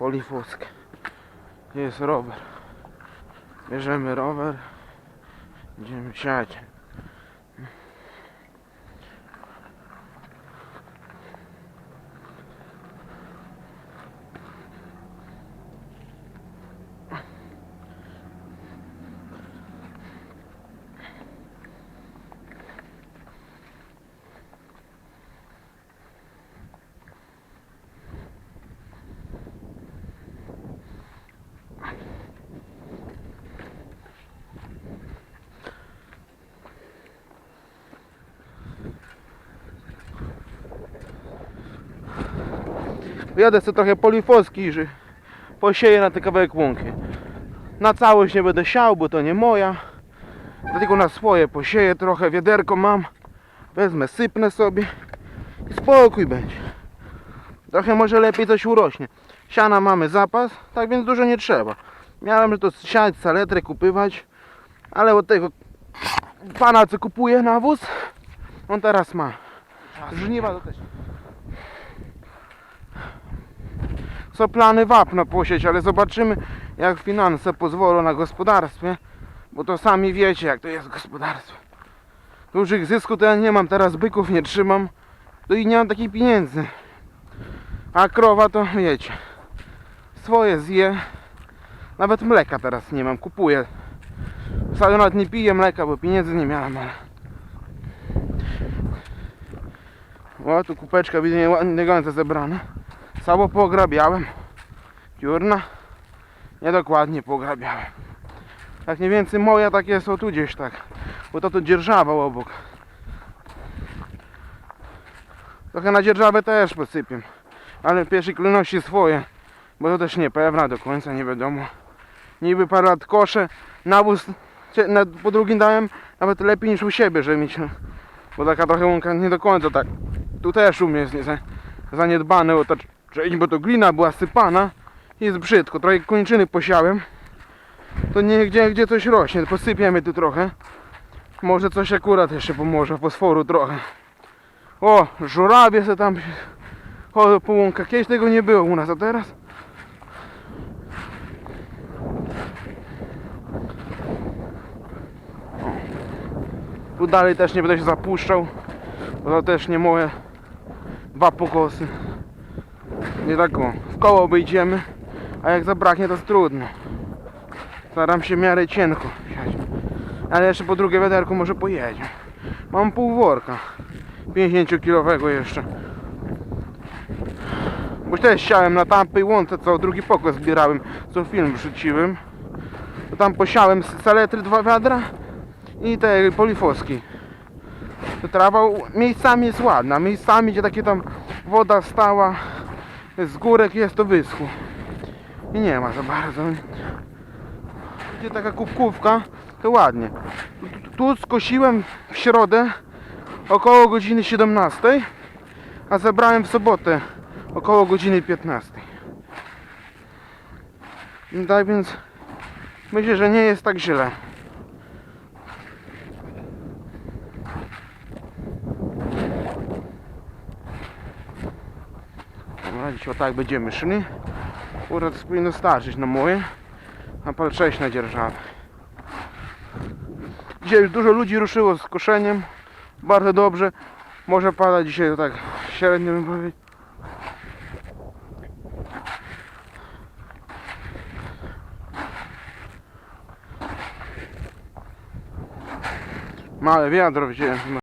Polifusk. Jest rower. Bierzemy rower. Idziemy siać. Jadę sobie trochę polifoski, że posieję na te kawałek łąki. Na całość nie będę siał, bo to nie moja. Dlatego na swoje posieję trochę, wiaderko mam. Wezmę, sypnę sobie i spokój będzie. Trochę może lepiej coś urośnie. Siana mamy zapas, tak więc dużo nie trzeba. Miałem to siać, saletrę kupywać, ale od tego pana co kupuje nawóz, on teraz ma. Żniwa to też. Są plany wapna posieć, ale zobaczymy jak finanse pozwolą na gospodarstwie, bo to sami wiecie jak to jest gospodarstwo. Dużych zysków to ja nie mam, teraz byków nie trzymam, to i nie mam takich pieniędzy. A krowa to wiecie, swoje zje, nawet mleka teraz nie mam, kupuję. Wcale nawet nie piję mleka, bo pieniędzy nie miałem, ale... O, tu kupeczka widzę ładnie gońce zebrane. Cało pograbiałem. Dziurna. Niedokładnie pograbiałem. Tak mniej więcej moja takie są tu gdzieś tak. Bo to tu dzierżawa obok. Trochę na dzierżawę też posypię. Ale w pierwszej kolejności swoje. Bo to też niepewna do końca, nie wiadomo. Niby parę lat koszę. Nawóz po drugim dałem nawet lepiej niż u siebie, żeby mieć. Bo taka trochę łąka nie do końca tak. Tu też u mnie jest nie, za- otoczenie, bo to glina była sypana jest brzydko. Trochę kończyny posiałem. To nie gdzie, gdzie coś rośnie. Posypiemy tu trochę. Może coś akurat jeszcze pomoże, fosforu trochę. O, żurawie se tam chodzą po łąkach. Kiedyś tego nie było u nas, a teraz? Tu dalej też nie będę się zapuszczał, bo to też nie moje dwa pokosy. Nie tak w koło wyjdziemy, a jak zabraknie to jest trudno. Staram się w miarę cienko siać. Ale jeszcze po drugie wiaderko może pojedzie. Mam pół worka. 50 kilowego jeszcze. Bo też siałem na tamtej łące, co drugi pokos zbierałem, co film wrzuciłem. To tam posiałem z saletry dwa wiadra i te polifoski. To trawa miejscami jest ładna, miejscami gdzie takie tam woda stała z górek jest to wyschło. I nie ma za bardzo. Gdzie taka kubkówka, to ładnie. Tu, skosiłem w środę około godziny 17, a zebrałem w sobotę około godziny 15. Tak więc myślę, że nie jest tak źle. Dobra, dzisiaj o tak będziemy szli. Akurat powinno starczyć na moje, a pal 6 na dzierżawę. Dzisiaj już dużo ludzi ruszyło z koszeniem. Bardzo dobrze. Może pada dzisiaj to tak średnio bym powiedział. Małe wiadro wziąłem.